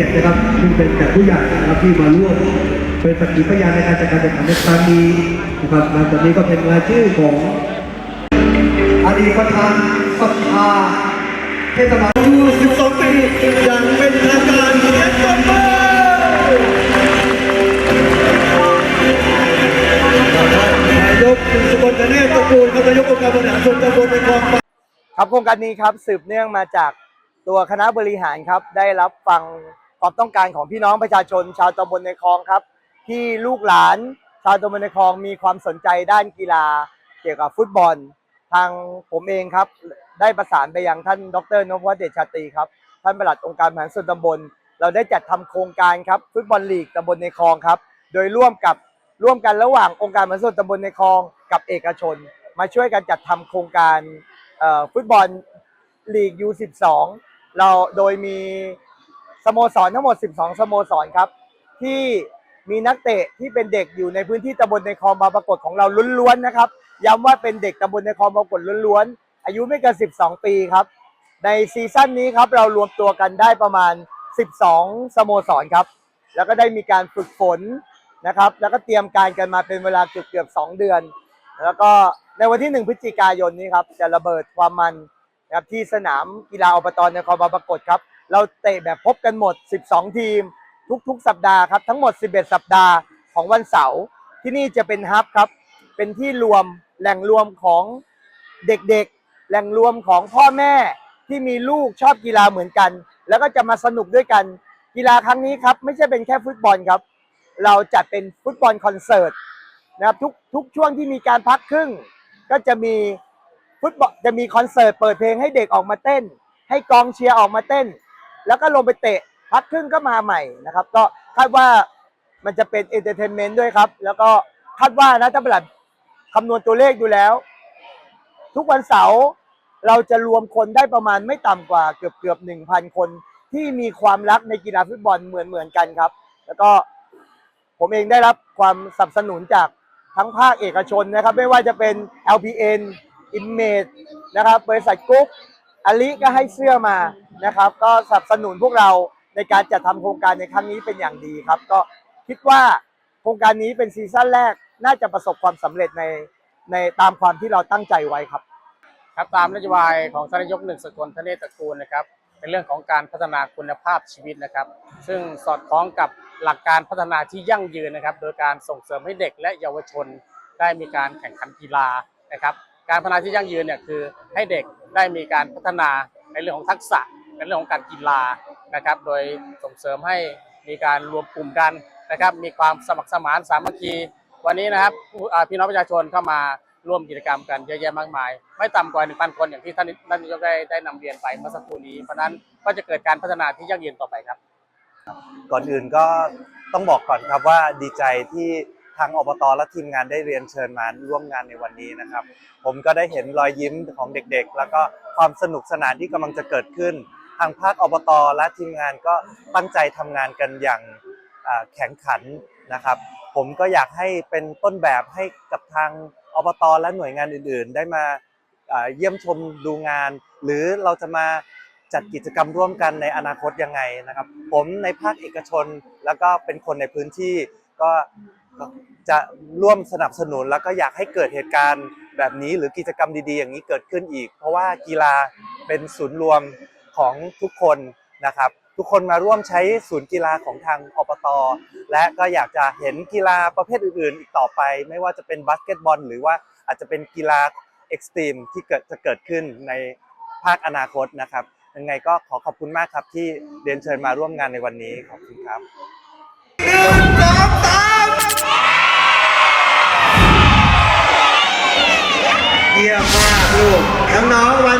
กียรตินะครับซึ่งเป็นแขกผู้ใหญ่นะครับที่มาร่วมเป็นสักขีพยานในการจัดการแข่งขันในครั้งนี้นะครับหลังจากนี้ก็เป็นรายชื่อของอดีตประธานสภาเทศบาลอายุ12ปีอย่างเป็นทางการเสียงปรบมือนายกคุณสกลเนตตระกูลครับนายกองค์การบริหารส่วนตำบลในคลองครับโครงการนี้ครับสืบเนื่องมาจากตัวคณะบริหารครับได้รับฟัง ความต้องการของพี่น้องประชาชน ชาวตำบลในคลองครับ ที่ลูกหลานชาวตำบลในคลองมีความสนใจด้านกีฬา เกี่ยวกับฟุตบอล ทางผมเองครับ ได้ประสานไปยังท่านดรนพวัฒน์เดชชาตรีครับ ท่านปลัดองค์การบริหารส่วนตำบล เราได้จัดทำโครงการครับฟุตบอลลีกตำบลในคลองครับ โดยร่วมกับร่วมกันระหว่างองค์การบริหารส่วนตำบลในคลองกับเอกชน มาช่วยกันจัดทำโครงการเอ่อฟุตบอลลีก U12 เราโดยมี สโมสรทั้งหมด 12 สโมสรครับ ที่มีนักเตะที่เป็นเด็กอยู่ในพื้นที่ตำบลในคลองบางปรากฏของเราล้วนๆนะครับ ย้ำว่าเป็นเด็กตำบลในคลองบางปรากฏล้วนๆ อายุไม่เกิน 12 ปีครับ ในซีซั่นนี้ครับเรารวมตัวกันได้ประมาณ 12 สโมสรครับ แล้วก็ได้มีการฝึกฝนนะครับ แล้วก็เตรียมการกันมาเป็นเวลาเกือบเกือบๆ2เดือน แล้วก็ในวันที่ 1 พฤศจิกายนนี้ครับจะระเบิดความมันนะครับที่สนามกีฬาอบตในคลองบางปรากฏครับ เราเตะแบบพบกันหมด 12 ทีม ทุกๆ สัปดาห์ครับทั้งหมด 11 สัปดาห์ของวันเสาร์ที่นี่จะเป็นฮับครับ เป็นที่รวมแหล่งรวมของเด็กๆ แหล่งรวมของพ่อแม่ที่มีลูกชอบกีฬาเหมือนกัน แล้วก็จะมาสนุกด้วยกันกีฬาครั้งนี้ครับ ไม่ใช่เป็นแค่ฟุตบอลครับ เราจัดเป็นฟุตบอลคอนเสิร์ตนะครับทุกทุกช่วงที่มีการพักครึ่ง ก็จะมีฟุตบอลจะมีคอนเสิร์ตเปิดเพลงให้เด็กออกมาเต้น ให้กองเชียร์ออกมาเต้น แล้วก็ลงไปเตะพักครึ่งก็มาใหม่นะครับ ก็คาดว่ามันจะเป็นเอนเตอร์เทนเมนต์ด้วยครับ แล้วก็คาดว่านะถ้าเป็นคำนวณตัวเลขดูแล้ว ทุกวันเสาร์เราจะรวมคนได้ประมาณไม่ต่ำกว่าเกือบเกือบหนึ่งพันคนที่มีความรักในกีฬาฟุตบอลเหมือนเหมือนกันครับ แล้วก็ผมเองได้รับความสนับสนุนจากทั้งภาคเอกชนนะครับ ไม่ว่าจะเป็น LPN Image นะครับบริษัทกุ๊ก อลิก็ให้เสื้อมานะครับ ก็สนับสนุนพวกเราในการจัดทำโครงการในครั้งนี้เป็นอย่างดีครับ ก็คิดว่าโครงการนี้เป็นซีซั่นแรกน่าจะประสบความสำเร็จในในตามความที่เราตั้งใจไว้ครับ ครับตามนโยบายของท่านนายกหนึ่งสกลทะเนศตระกูลนะครับ เป็นเรื่องของการพัฒนาคุณภาพชีวิตนะครับ ซึ่งสอดคล้องกับหลักการพัฒนาที่ยั่งยืนนะครับ โดยการส่งเสริมให้เด็กและเยาวชนได้มีการแข่งขันกีฬานะครับ การพัฒนาที่ยั่งยืนเนี่ยคือให้เด็กได้มีการพัฒนาในเรื่องของทักษะในเรื่องของการกีฬานะครับ โดยส่งเสริมให้มีการรวมกลุ่มกันนะครับ มีความสมัครสมานสามัคคี วันนี้นะครับพี่น้องประชาชนเข้ามาร่วมกิจกรรมกันเยอะแยะมากมาย ไม่ต่ำกว่า 1,000 คนอย่างที่ท่านท่านนายกได้ได้นำเรียนไปเมื่อสักครู่นี้ เพราะนั้นก็จะเกิดการพัฒนาที่ยั่งยืนต่อไปครับ ก่อนอื่นก็ต้องบอกก่อนครับว่าดีใจที่ ทางอบตและทีมงานได้เรียนเชิญมาร่วมงานในวันนี้นะครับ ผมก็ได้เห็นรอยยิ้มของเด็กๆ แล้วก็ความสนุกสนานที่กำลังจะเกิดขึ้น ทางภาคอบตและทีมงานก็ตั้งใจทำงานกันอย่างอ่าแข็งขันนะครับ ผมก็อยากให้เป็นต้นแบบให้กับทางอบตและหน่วยงานอื่น ๆ ได้มาอ่าเยี่ยมชมดูงาน หรือเราจะมาจัดกิจกรรมร่วมกันในอนาคตยังไงนะครับ ผมในภาคเอกชนแล้วก็เป็นคนในพื้นที่ก็ก็ จะร่วมสนับสนุนแล้วก็อยากให้เกิดเหตุการณ์แบบนี้หรือกิจกรรมดีๆ อย่างนี้เกิดขึ้นอีก เพราะว่ากีฬาเป็นศูนย์รวมของทุกคนนะครับ ทุกคนมาร่วมใช้ศูนย์กีฬาของทางอบตและก็อยากจะเห็นกีฬาประเภทอื่นๆ อีกต่อไป ไม่ว่าจะเป็นบาสเกตบอล หรือว่าอาจจะเป็นกีฬาเอ็กซ์ตรีมที่เกิดจะเกิดขึ้นในภาคอนาคตนะครับยังไงก็ขอขอบคุณมากครับที่เรียนเชิญมาร่วมงานในวันนี้ขอบคุณครับ